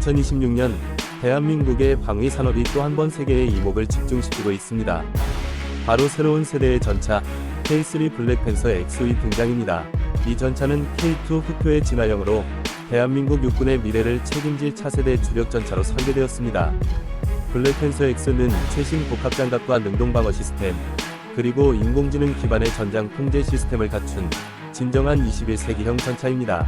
2026년 대한민국의 방위 산업이 또 한 번 세계의 이목을 집중시키고 있습니다. 바로 새로운 세대의 전차 K3 블랙팬서 XV 등장입니다. 이 전차는 K2 흑표의 진화형으로 대한민국 육군의 미래를 책임질 차세대 주력 전차로 설계되었습니다. 블랙팬서 X는 최신 복합 장갑과 능동 방어 시스템, 그리고 인공지능 기반의 전장 통제 시스템을 갖춘 진정한 21세기형 전차입니다.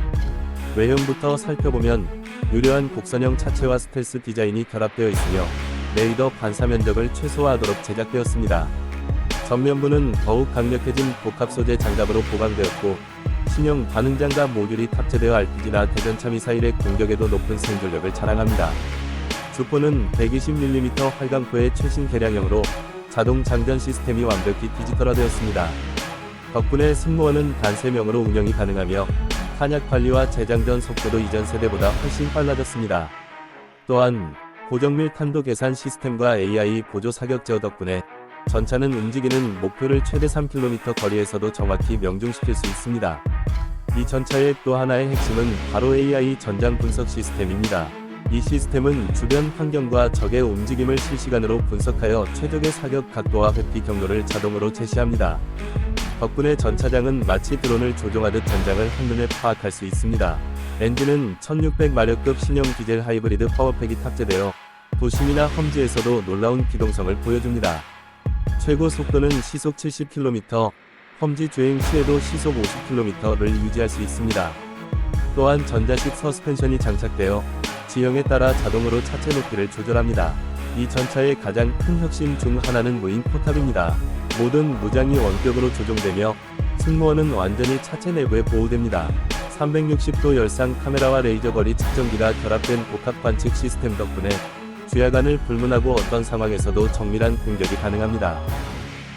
외형부터 살펴보면 유려한 곡선형 차체와 스텔스 디자인이 결합되어 있으며 레이더 반사 면적을 최소화하도록 제작되었습니다. 전면부는 더욱 강력해진 복합 소재 장갑으로 보강되었고 신형 반응 장갑 모듈이 탑재되어 RPG나 대전차 미사일의 공격에도 높은 생존력을 자랑합니다. 주포는 120mm 활강포의 최신 개량형으로 자동 장전 시스템이 완벽히 디지털화되었습니다. 덕분에 승무원은 단세명으로 운영이 가능하며 탄약 관리와 재장 전 속도도 이전 세대보다 훨씬 빨라졌습니다. 또한 고정밀 탄도 계산 시스템과 AI 보조 사격 제어 덕분에 전차는 움직이는 목표를 최대 3km 거리에서도 정확히 명중시킬 수 있습니다. 이 전차의 또 하나의 핵심은 바로 AI 전장 분석 시스템입니다. 이 시스템은 주변 환경과 적의 움직임을 실시간으로 분석하여 최적의 사격 각도와 회피 경로를 자동으로 제시합니다. 덕분에 전차장은 마치 드론을 조종하듯 전장을 한눈에 파악할 수 있습니다. 엔진은 1600마력급 신형 디젤 하이브리드 파워팩이 탑재되어 도심이나 험지에서도 놀라운 기동성을 보여줍니다. 최고 속도는 시속 70km, 험지 주행 시에도 시속 50km를 유지할 수 있습니다. 또한 전자식 서스펜션이 장착되어 지형에 따라 자동으로 차체 높이를 조절합니다. 이 전차의 가장 큰 혁신 중 하나는 무인 포탑입니다. 모든 무장이 원격으로 조종되며 승무원은 완전히 차체 내부에 보호됩니다. 360도 열상 카메라와 레이저 거리 측정기가 결합된 복합 관측 시스템 덕분에 주야간을 불문하고 어떤 상황에서도 정밀한 공격이 가능합니다.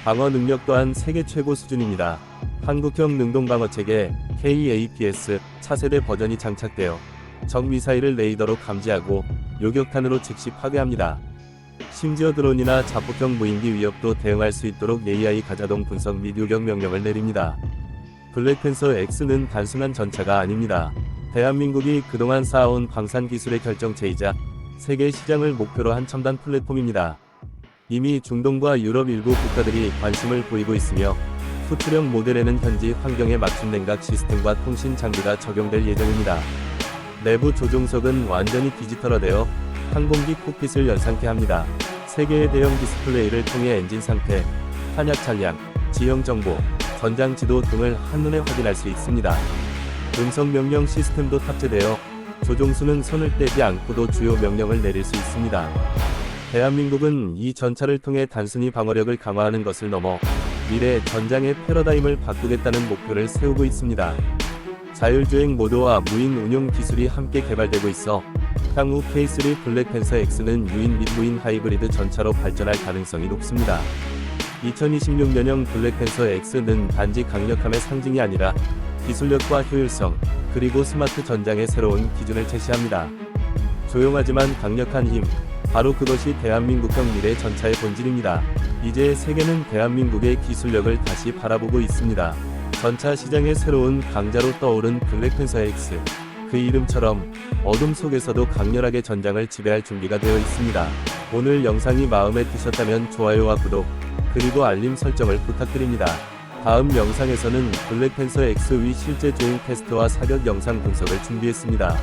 방어 능력 또한 세계 최고 수준입니다. 한국형 능동 방어 체계 KAPS 차세대 버전이 장착되어 적 미사일을 레이더로 감지하고 요격탄으로 즉시 파괴합니다. 심지어 드론이나 자폭형 무인기 위협도 대응할 수 있도록 AI 가자동 분석 및 요격 명령을 내립니다. 블랙팬서 X는 단순한 전차가 아닙니다. 대한민국이 그동안 쌓아온 방산 기술의 결정체이자 세계 시장을 목표로 한 첨단 플랫폼입니다. 이미 중동과 유럽 일부 국가들이 관심을 보이고 있으며 후투령 모델에는 현지 환경에 맞춘 냉각 시스템과 통신 장비가 적용될 예정입니다. 내부 조종석은 완전히 디지털화되어 항공기 콕핏을 연상케 합니다. 세계의 대형 디스플레이를 통해 엔진 상태, 탄약 잔량, 지형 정보, 전장 지도 등을 한눈에 확인할 수 있습니다. 음성 명령 시스템도 탑재되어 조종수는 손을 떼지 않고도 주요 명령을 내릴 수 있습니다. 대한민국은 이 전차를 통해 단순히 방어력을 강화하는 것을 넘어 미래 전장의 패러다임을 바꾸겠다는 목표를 세우고 있습니다. 자율주행 모드와 무인 운용 기술이 함께 개발되고 있어 향후 K3 블랙팬서 X는 유인 및 무인 하이브리드 전차로 발전할 가능성이 높습니다. 2026년형 블랙팬서 X는 단지 강력함의 상징이 아니라 기술력과 효율성, 그리고 스마트 전장의 새로운 기준을 제시합니다. 조용하지만 강력한 힘, 바로 그것이 대한민국형 미래 전차의 본질입니다. 이제 세계는 대한민국의 기술력을 다시 바라보고 있습니다. 전차 시장의 새로운 강자로 떠오른 블랙팬서 X. 그 이름처럼 어둠 속에서도 강렬하게 전장을 지배할 준비가 되어 있습니다. 오늘 영상이 마음에 드셨다면 좋아요와 구독, 그리고 알림 설정을 부탁드립니다. 다음 영상에서는 블랙팬서 XV 실제 주행 테스트와 사격 영상 분석을 준비했습니다.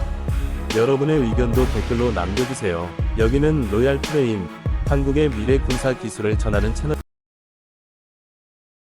여러분의 의견도 댓글로 남겨주세요. 여기는 로얄 프레임, 한국의 미래 군사 기술을 전하는 채널.